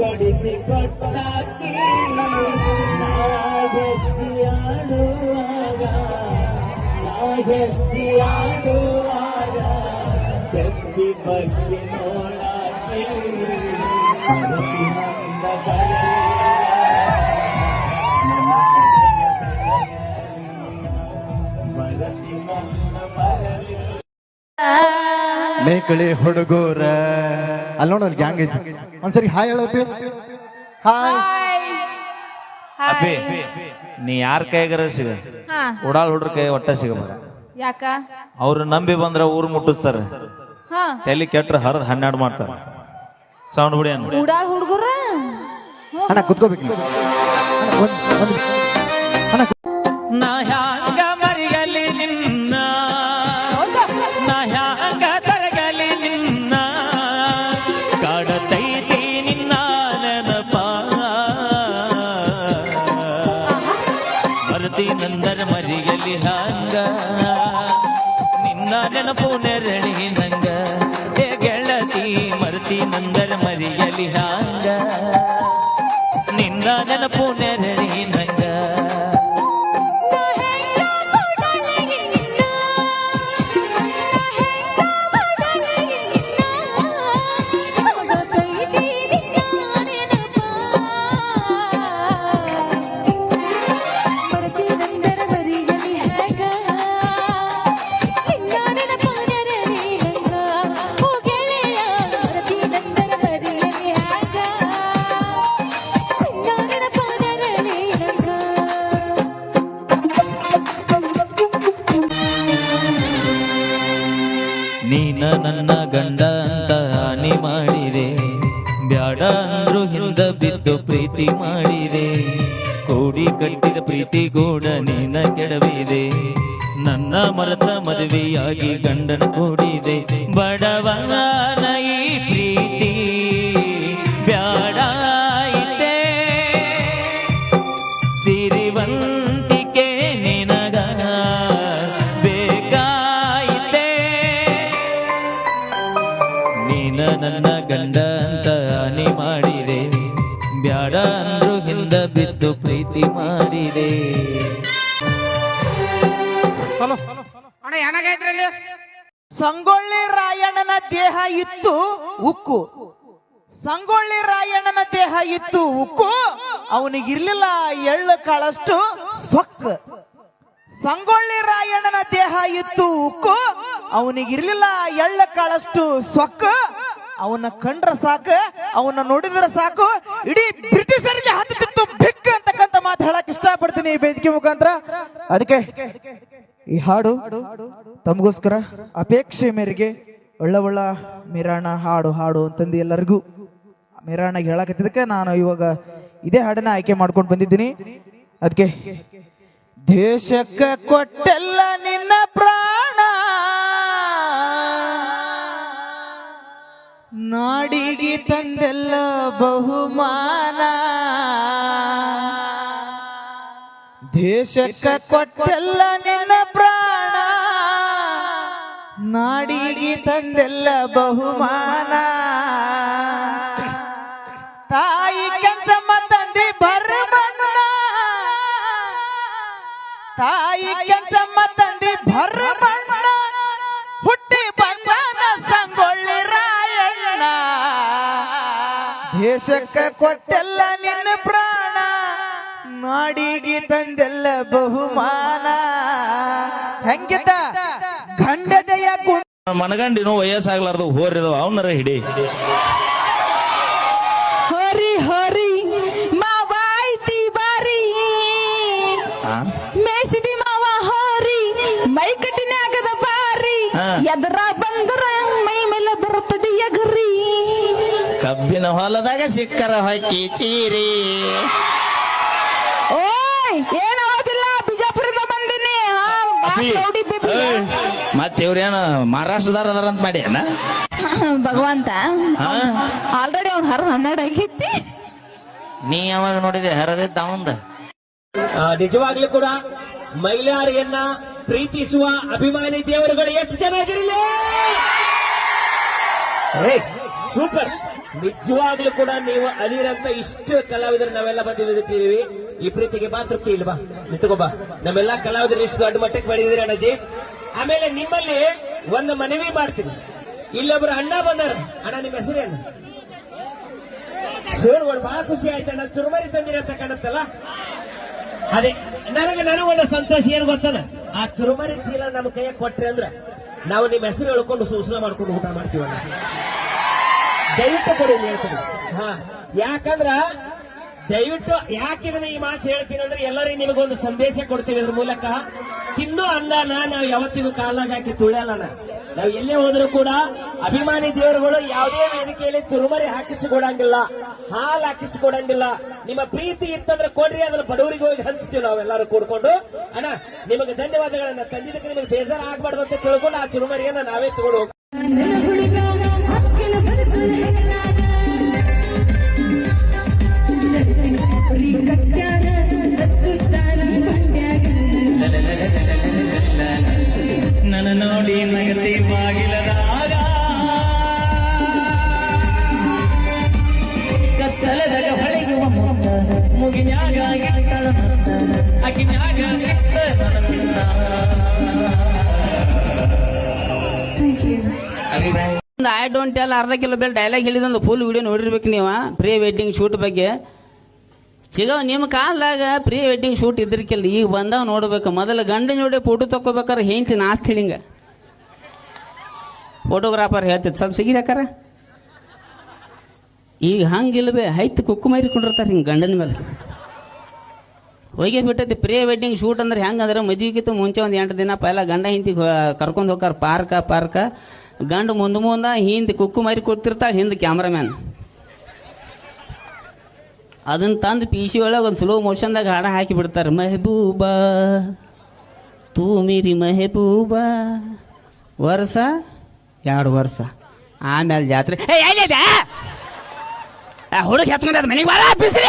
ಕೊಡಿಸಿ ಕೊಟ್ಟಾಕಿ ನಾಗೆತ್ತಿಯಾಡುವಾಗ ನಾಗೆತ್ತಿಯಾಡುವಾಗ ಶಕ್ತಿ ಬಗ್ಗೆ ನೋಡಾಕಿ ಮೇಕಳಿ ಹುಡುಗರ. ಅಲ್ಲಿ ನೋಡ್ರಿ ಗ್ಯಾಂಗ್ ಐತಿ. ಒಂದ್ಸರಿ ಹಾಯ್ ಹೇಳಪ್ಪಿ ಹಾಯ್ ಹಾಯ್ ಅಪ್ಪಿ ನೀ ಯಾರ ಕೈಗಾರ ಸಿಗ? ಹಾ. ಉಡಾಳ್ ಹುಡ್ರ ಕೈ ಒಟ್ಟ ಸಿಗಬೇಡ ಯಾಕ? ಅವ್ರು ನಂಬಿ ಬಂದ್ರ ಊರ್ ಮುಟ್ಟಿಸ್ತಾರ. ಹಾ. ತಲೆ ಕೆಟ್ರ ಹರಿದ್ ಹನ್ನೆರಡು ಮಾಡ್ತಾರ. ಸೌಂಡ್ ಬಿಡಿ ಉಡಾಳ್ ಹುಡುಗರ? ಅಣ್ಣ ಕುತ್ಕೋಬೇಕು ನೀವು. ಅಣ್ಣ, ಒಂದ್- ಒಂದ್ ನಿಮಿಷ. ಅಣ್ಣ ನಾ ಹ್ಯಾಂಗ ಮರಿಯಲಿ ನಿನ್ನ. ನಾ ಹ್ಯಾಂಗ ತರಗಲಿ ನಿನ್ನ. ಕಾಡತೈತಿ ನಿನ್ನ ನೆನಪ. ಮರತಿ ನಂದರ ಮರಿಯಲಿ ಹಂಗ. ನಿನ್ನ ನೆನಪು ನೆರಳಿ ನಂಗ. ಏ ಗೆಳತಿ ಮರತಿ ನಂದರ ಮರಿಯಲಿ ಹಿಂದ ಪ್ರೀತಿ ಮಾಡಿದೆ. ಕೋಡಿ ಕಟ್ಟಿದ ಪ್ರೀತಿ ಗೋಡ ನಿನ್ನ ಕೆಡವಿದೆ. ನನ್ನ ಮರತ ಮದುವೆಯಾಗಿ ಗಂಡನ ಕೂಡಿದೆ. ಬಡವನ ಈ ಪ್ರೀತಿ ಬ್ಯಾಡ ಸಿರಿವಂತಿಕೆ ನಿನಗ ಬೇಕಾಯಿತೆ ನೀನ ನನ್ನ ಗಂಡ ಅಂತ ಹಾನಿ ಮಾಡಿದೆ. ಬ್ಯಾಡ ಅಂದ್ರು ಹಿಂದ ಬಿದ್ದು ಪ್ರೀತಿ ಮಾಡಿದೆ. ಸಂಗೊಳ್ಳಿ ರಾಯಣ್ಣನ ದೇಹ ಇತ್ತು ಉಕ್ಕು. ಸಂಗೊಳ್ಳಿ ರಾಯಣ್ಣನ ದೇಹ ಇತ್ತು ಉಕ್ಕು. ಅವನಿಗಿರ್ಲಿಲ್ಲ ಎಳ್ಳು ಕಾಳಷ್ಟು ಸೊಕ್ಕ. ಸಂಗೊಳ್ಳಿ ರಾಯಣ್ಣನ ದೇಹ ಇತ್ತು ಉಕ್ಕು. ಅವನಿಗಿರ್ಲಿಲ್ಲ ಎಳ್ಳು ಕಾಳಷ್ಟು ಸೊಕ್ಕ. ಅವನ ಕಂಡ್ರ ಸಾಕು ಅವನ ನೋಡಿದ್ರ ಸಾಕು. ಇಡೀ ಬ್ರಿಟಿಷರಿಗೆ ಹತ್ತಿತ್ತು ಬಿಕ್ ಅಂತಕ್ಕಂತ ಮಾತು ಹೇಳಕ್ ಇಷ್ಟಪಡ್ತೀನಿ ಈ ವೇದಿಕೆ ಮುಖಾಂತರ. ಅದಕ್ಕೆ ಈ ಹಾಡು ತಮಗೋಸ್ಕರ ಅಪೇಕ್ಷೆ ಮೇರೆಗೆ ಒಳ್ಳ ಒಳ್ಳ ಮಿರಾಣ ಹಾಡು ಹಾಡು ಅಂತಂದು ಎಲ್ಲರಿಗೂ ಮಿರಾಣ ಹೇಳಕತ್ತಿದ್ದಕ್ಕೆ ನಾನು ಇವಾಗ ಇದೇ ಹಾಡನ್ನ ಆಯ್ಕೆ ಮಾಡ್ಕೊಂಡು ಬಂದಿದ್ದೀನಿ. ಅದಕ್ಕೆ ದೇಶಕ್ಕೆ ಕೊಟ್ಟೆಲ್ಲ ನಿನ್ನ ಪ್ರಾಣ. ನಾಡಿಗೆ ತಂದೆಲ್ಲ ಬಹುಮಾನ. ದೇಶಕ್ಕ ಕೊಟ್ಟೆಲ್ಲ ನಿನ್ನ ಪ್ರಾಣ. ನಾಡಿಗೆ ತಂದೆಲ್ಲ ಬಹುಮಾನ. ತಾಯಿ ಕೆಂಚಮ್ಮ ತಂದಿ ಭರಮಣ್ಣ ತಾಯಿ ಕೆಂಚಮ್ಮ ತಂದಿ ಭರಮಣ್ಣ ದೇಶಕ್ಕ ಕೊಟ್ಟೆಲ್ಲ ನಿನ್ನ ಪ್ರಾಣ. ನಾಡಿಗೆ ತಂದೆಲ್ಲ ಬಹುಮಾನ. ಹೆಂಗಿತ? ಗಂಡದೆಯ ಮನಗಂಡಿನೋ ವಯಸ್ಸಾಗ್ಲಾರ್ದು ಹೋರಿದವ ಅವನರ ಹಿಡಿ. ಕಬ್ಬಿನ ಹೊಲದಾಗ ಸಿಕ್ಕರ ಹಕ್ಕಿ ಚೀರಿ. ಓಯ್ ಏನಾಗೋದಿಲ್ಲ ಬಿಜಾಪುರದ ಬಂದಿನಿ. ಮತ್ತೆ ಇವ್ರೇನು ಮಹಾರಾಷ್ಟ್ರದಾರ ಅದಾರ ಅಂತ ಮಾಡಿ ಅಣ್ಣ ಭಗವಂತ ಆಲ್ರೆಡಿ ಅವ್ನ ಹರ ಹನ್ನೆರಡು ಆಗಿತ್ತಿ. ನೀ ಯಾವಾಗ ನೋಡಿದೆ ಹರದಿದ್ದ ಅವಂದ? ನಿಜವಾಗ್ಲೂ ಕೂಡ ಮಹಿಳೆಯರಿಯನ್ನ ಪ್ರೀತಿಸುವ ಅಭಿಮಾನಿ ದೇವರುಗಳು ಎಷ್ಟು ಚೆನ್ನಾಗಿರಲಿ ಸೂಪರ್. ನಿಜವಾಗ್ಲೂ ಕೂಡ ನೀವು ಅದಿರಂತ ಇಷ್ಟು ಕಲಾವಿದರು ನಾವೆಲ್ಲ ಬಂದು ನಿಂತಿದ್ದೀವಿ ಈ ಪ್ರೀತಿಗೆ ಬಾ, ತೃಪ್ತಿ ಇಲ್ವಾ ನಿಂತ್ಕೊಬಾ ನಮ್ಮೆಲ್ಲ ಕಲಾವಿದರು ಇಷ್ಟು ದೊಡ್ಡ ಮಟ್ಟಕ್ಕೆ ಬೆಳೆದಿದ್ದೀರಿ ಅಣ್ಣಜಿ. ಆಮೇಲೆ ನಿಮ್ಮಲ್ಲಿ ಒಂದು ಮನವಿ ಮಾಡ್ತೀನಿ. ಇಲ್ಲೊಬ್ರು ಅಣ್ಣ ಬಂದಾರ. ಅಣ್ಣ, ನಿಮ್ಮ ಹೆಸರೇನು? ಶಿವನ್ಗಳು ಬಹಳ ಖುಷಿ ಆಯ್ತಣ್ಣ ಚುರುಮರಿ ತಂದಿರ ಅಂತ ಕಾಣುತ್ತಲ್ಲ? ಅದೇ, ನನಗೆ ನನಗೊಂದು ಸಂತೋಷ, ಏನು ಗೊತ್ತನ ಆ ಚುರುಮರಿ ಚೀಲ ನಮ್ಮ ಕೈಯಾಗ ಕೊಟ್ರಿ ಅಂದ್ರ ನಾವು ನಿಮ್ಮ ಹೆಸರು ಹೇಳ್ಕೊಂಡು ಸೂಚನೆ ಮಾಡ್ಕೊಂಡು ಊಟ ಮಾಡ್ತೀವಲ್ಲ ದಯವಿಟ್ಟು ಕೊಡಿ ಹೇಳ್ತೀನಿ. ಯಾಕಂದ್ರ ದಯವಿಟ್ಟು ಯಾಕೆ ಇದನ್ನ ಈ ಮಾತು ಹೇಳ್ತೀನಿ ಅಂದ್ರೆ ಎಲ್ಲರಿಗೂ ನಿಮಗೊಂದು ಸಂದೇಶ ಕೊಡ್ತೀವಿ ಇದ್ರ ಮೂಲಕ. ತಿನ್ನೋ ಅನ್ನನ, ನಾವು ಯಾವತ್ತಿಗೂ ಕಾಲಾಗ ಹಾಕಿ ತುಳಿಯಲ್ಲ ನಾವು ಎಲ್ಲೇ ಹೋದ್ರೂ ಕೂಡ ಅಭಿಮಾನಿ ದೇವರುಗಳು ಯಾವುದೇ ವೇದಿಕೆಯಲ್ಲಿ ಚುರುಮರಿ ಹಾಕಿಸಿಕೊಡಂಗಿಲ್ಲ, ಹಾಲು ಹಾಕಿಸಿಕೊಡಂಗಿಲ್ಲ. ನಿಮ್ಮ ಪ್ರೀತಿ ಇತ್ತಂದ್ರೆ ಕೊಡ್ರಿ ಅದನ್ನ ಬಡವರಿಗೆ ಹೋಗಿ ಹಂಚ್ತೀವಿ ನಾವೆಲ್ಲರೂ ಕೂಡ್ಕೊಂಡು. ಅಣ್ಣ, ನಿಮಗೆ ಧನ್ಯವಾದಗಳನ್ನ ತಂದಿದ್ದಕ್ಕೆ ನಿಮಗೆ ಬೇಜಾರ ಆಗ್ಬಾರ್ದು ಅಂತ ತಿಳ್ಕೊಂಡು ಆ ಚುರುಮರಿಯನ್ನ ನಾವೇ ತಗೊಂಡು ಹೋಗ್ತೀವಿ. ನನ್ನ ನೋಡಿ ನಗತಿ ಬಾಗಿಲದಾಗ ಕತ್ತಲದಾಗ ಹೊಳೆಯುವ ಮುತ್ತ ಮುಗಿನ್ಯಾಗ ಇಟ್ಟಳ ಮತ್ತ ಅಕಿನ್ಯಾಗ ಇಟ್ಟ ನನ್ನ Thank you. I don't tell ಅರ್ಧ ಕಿಲೋ ಬೇಲ್ ಡೈಲಾಗ್ ಹೇಳಿದಂದು ಫುಲ್ ವಿಡಿಯೋ ನೋಡಿರ್ಬೇಕು ನೀವು ಪ್ರೀ ವೆಡ್ಡಿಂಗ್ ಶೂಟ್ ಬಗ್ಗೆ. ಸಿಗೋ ನಿಮ್ಮ ಕಾಲದಾಗ ಪ್ರೀ ವೆಡ್ಡಿಂಗ್ ಶೂಟ್ ಇದ್ರಕ್ಕಿಲ್ಲ ಈಗ ಬಂದಾಗ ನೋಡ್ಬೇಕು. ಮೊದಲು ಗಂಡ ನೋಡಿ ಫೋಟೋ ತಗೋಬೇಕಾರೆ ಹೆಂಡ್ತಿ ನಾಸ್ತಿ ಹೇಳಿಂಗ ಫೋಟೋಗ್ರಾಫರ್ ಹೇಳ್ತಿತ್ತು ಸ್ವಲ್ಪ ಸಿಗಿರಾಕಾರ ಈಗ ಹಂಗಿಲ್ವೇ, ಹೈತ್ ಕುಕ್ಕು ಮೈರಿಕೊಂಡಿರ್ತಾರೆ ಹಿಂಗೆ ಗಂಡನ ಮೇಲೆ. ಹೋಗಿ ಬಿಟ್ಟೈತಿ ಪ್ರೀ ವೆಡ್ಡಿಂಗ್ ಶೂಟ್ ಅಂದ್ರೆ ಹೆಂಗಂದ್ರೆ ಮದುವೆಗಿತ್ತು ಮುಂಚೆ ಒಂದು ಎಂಟು ದಿನ ಪೈಲ ಗಂಡ ಹಿಂತಿ ಕರ್ಕೊಂಡು ಹೋಗಾರ ಪಾರ್ಕ ಪಾರ್ಕ. ಗಂಡು ಮುಂದೆ ಮುಂದೆ ಹಿಂದೆ ಕುಕ್ಕು ಮರಿ ಕೊಡ್ತಿರ್ತಾಳೆ ಹಿಂದೆ ಕ್ಯಾಮ್ರಾಮ್ಯಾನ್. ಅದನ್ನ ತಂದು ಪಿ ಸಿ ಒಳಗೆ ಒಂದು ಸ್ಲೋ ಮೋಷನ್ದಾಗ ಹಾಡ ಹಾಕಿ ಬಿಡ್ತಾರೆ. ಮೆಹಬೂಬಾ ತೂ ಮೀರಿ ಮೆಹಬೂಬಾ ವರ್ಷ ಎರಡು ವರ್ಷ. ಆಮೇಲೆ ಜಾತ್ರೆ ಹುಡುಗ ಹೆತ್ಕೊಂಡ ಮನೆಗೆ ಬಾಳ ಬಿಸ್ರಿ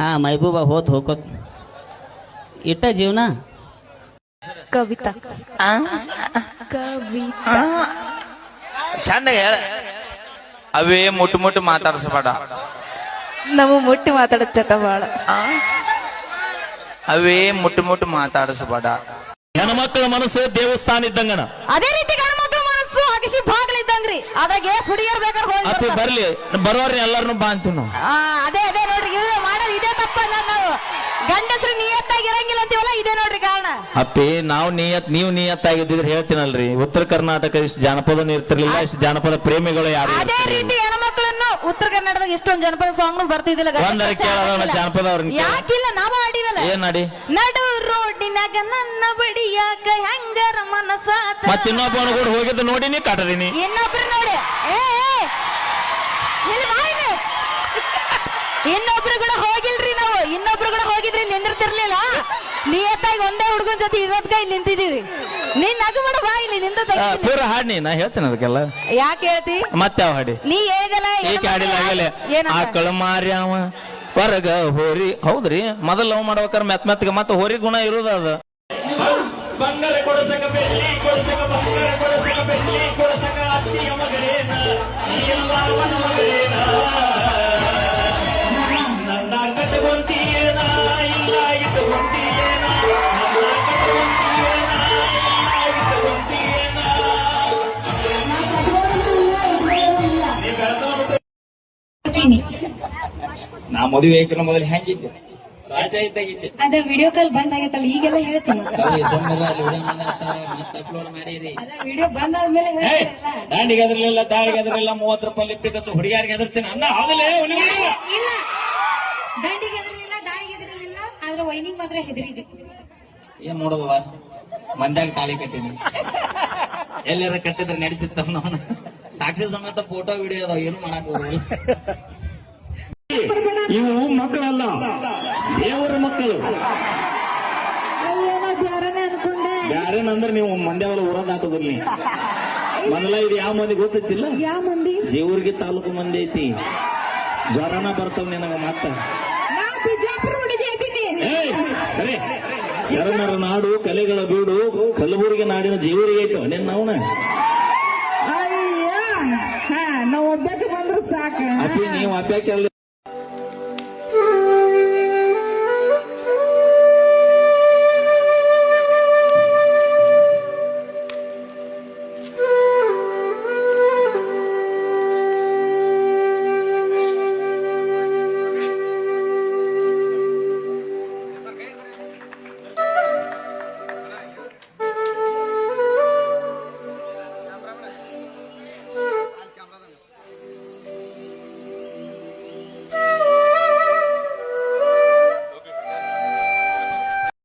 ಹಾ ಮೆಹಬೂಬಾ ಹೋತ್ ಹೋಗೋತ್ ಇಟ್ಟ ಜೀವನ. ಕವಿತಾ. ಕವಿತಾ. ಚಂದ ಹೇಳ. ಅವೇ ಮುಟ್ಟು ಮುಟ್ಟು ಮಾತಾಡಿಸ್ಬೇಡ. ನಾವು ಮುಟ್ಟಿ ಮಾತಾಡೋ ಚಟ ಬಾಳ ಅವೇ ಮುಟ್ಟು ಮುಟ್ಟು ಮಾತಾಡಿಸ್ಬೇಡ. ಹೆಣ್ಮಕ್ಳ ಮನಸ್ಸು ದೇವಸ್ಥಾನ ಇದ್ದಂಗನ ಅದೇ ರೀತಿ ಗಣಮಕ್ಳ ಮನಸ್ಸು ಅಗಸಿ ಬಾಗ್ಲಿದ್ದಂಗ್ರಿ ಅದ್ರಾಗ ಏಸ್ ಹುಡುಗಿಯರ್ ಬೇಕಾದ್ರೆ ಹೋಗಿ. ಬರ್ಲಿ ಬರೋರ್ನ ಎಲ್ಲಾರನು ಬಾ ಅಂತೀವಿ ನಾವು. ಆ, ಅದೇ ಅದೇ ನೋಡ್ರಿ ಇದೇ ನಾವು ಗಂಡಸ್ರು ನಿಯತ್ತಾಗಿ ಇರಂಗಿಲ್ಲ ಅಂತೀವಲ್ಲ ಇದೆ ನೋಡ್ರಿ ಕಾರಣ. ಅಪ್ಪಿ ನಾವು ನಿಯತ್ ನೀವು ನಿಯತ್ತಾಗಿದ್ದಿದ್ರೆ ಹೇಳ್ತೀನಲ್ರಿ. ಉತ್ತರ ಕರ್ನಾಟಕ ಇಷ್ಟು ಜಾನಪದ ಇರ್ತಿರ್ಲಿಲ್ಲ ಇಷ್ಟು ಜಾನಪದ ಪ್ರೇಮಿಗಳು ಯಾರು ಅದೇ. ರೀತಿ ಹೆಣ್ಮಕ್ಳನ್ನು ಉತ್ತರ ಕನ್ನಡದಾಗ ಇಷ್ಟೊಂದು ಜನಪದ ಸಾಂಗ್ ಬರ್ತಿದ್ದಿಲ್ಲ ಒಂದರ ಕೇಳೋಣ ಜಾನಪದ ಅವ್ರನ್ನ ಯಾಕಿಲ್ಲ? ನಾವು ಆಡಿವಲ್ಲ ಏನ್ ನಡಿ ನಡು ರೋಡಿನಾಗ ನನ್ನ ಬಡಿಯಾಕ ಹೆಂಗರ ಮನಸಾತ ಮತ್ ಇನ್ನೊಬ್ಬನ ಕೂಡ ಹೋಗಿದ್ದು ನೋಡಿನಿ ಕಟದಿನಿ ಇನ್ನೊಬ್ರು ನೋಡಿ. ಏ ಏ, ಇಲ್ಲಿ ಬಾ ಇಲ್ಲಿ. ಇನ್ನೊಬ್ರು ಕೂಡ ಹೋಗಿಲ್ರಿ ನಾವು ಇನ್ನೊಬ್ರು ಕೂಡ ನಿಂದಿರ್ತಿರ್ಲಿಲ್ಲ ನಿಯತ್ತಾಗಿ ಒಂದೇ ಹುಡುಗನ ಜೊತೆ ಇರೋದ್ಕ ಇಲ್ಲಿ ನಿಂತಿದೀವಿ ನೀನ್ ನಗು ಮಾಡ ಬಾ ಇಲ್ಲಿ ನಿಂದ ಪೂರ ಹಾಡ್ನಿ ನಾ ಹೇಳ್ತೇನೆ ಅದಕ್ಕೆಲ್ಲ. ಯಾಕೆ ಹೇಳ್ತಿ? ಮತ್ತೆ ಯಾವ ಹಾಡಿ. ನೀ ಹೇಳಿದಲ್ಲ ಈಗ ಹಾಡಿಲ್ಲ ಆಗಲೇ. ಆಕಳ ಮಾರ್ಯಾವ ಹೊರಗ ಹೋರಿ. ಹೌದ್ರಿ? ಮೊದಲು ಲವ್ ಮಾಡ್ಬೇಕಾರೆ ಮೆತ್ ಮೆತ್ಗೆ ಮತ್ತೆ ಹೋರಿ ಗುಣ ಇರೋದು ಅದು. ಬಂಗಾರ ಕೊಡಸಕ ಬೆಳ್ಳಿ ಕೊಡಸಕ ಬಂಗಾರ ಕೊಡಸಕ ಬೆಳ್ಳಿ. ನಾ ಮದುವೆ ಐತಿನ ಮೊದಲು ಹೆಂಗಿದ್ದೆ? ರಾಜ ಇದ್ದಾಗಿದ್ದೆ. ಅದ ವಿಡಿಯೋ ಕಾಲ್ ಬಂದ್ ಆಗೈತಲ್ಲ ಈಗೆಲ್ಲ ಹೇಳ್ತೀನಿ. ಅದ ವಿಡಿಯೋ ಬಂದ್ ಆದ್ಮೇಲೆ ಹೇಳ್ತೀರಲ್ಲ ದಾಂಡಿಗೆ ಅದ್ರಲಿಲ್ಲ ದಾಳಿಗೆ ಅದ್ರಲಿಲ್ಲ ಮೂವತ್ತು ರೂಪಾಯಿ ಲಿಪ್ಟಿ ಕಚ್ಚು ಹುಡುಗಿಯಾರಿಗೆ ಅದ್ರತೀನಿ ಅನ್ನ ಹೌದಲ್ಲೇ ಇಲ್ಲ. ದಂಡಿಗೆ ದಾಳಿಗೆ ಆದ್ರೆ ವೈನಿಂಗ್ ಮಾತ್ರ ಹೆದರಿದೆ ಏನ್ ನೋಡೋದವ ಮಂದ್ಯಾಗ ತಾಳಿ ಕಟ್ಟಿನಿ. ಎಲ್ಲಾರ ಕಟ್ಟಿದ್ರೆ ನಡೀತಿತ್ತ ಸಾಕ್ಷಿ ಸಮೇತ ಫೋಟೋ ವಿಡಿಯೋ ಅದಾವ ಏನು ಮಾಡಕ್ ಇವು ಮಕ್ಕಳಲ್ಲ. ದೇವರ ಮಕ್ಕಳು. ಅನ್ಕೊಂಡೆ. ಬ್ಯಾರೇನಂದ್ರ ನೀವು ಮಂದ್ಯಾವಲ್ಲ ಊರ ನೀ. ಮೊದಲ ಇದು ಯಾವ ಮಂದಿ ಗೊತ್ತಿಲ್ಲ ಯಾವ ಮಂದಿ? ಜೇವರ್ಗಿ ತಾಲೂಕು ಮಂದಿ ಐತಿ. ಜ್ವರನ ಬರ್ತಾವ ನಿನಗ ಮತ್ತ. ಐತೀನಿ. ಸರಿ. ಶರಣರ ನಾಡು ಕಲೆಗಳ ಬೀಡು ಕಲಬುರಗಿ ನಾಡಿನ ಜೇವರಿಗೆ ಐತವ ನಿನ್ನ ಅವನ. ಅಯ್ಯ ಹಾ ನಾವ್ ಒಬ್ಬಕ್ಕೆ ಬಂದ್ರು ಸಾಕು. ಅಪ್ಪಿ ನೀವು ಅಪ್ಯಾಕೆ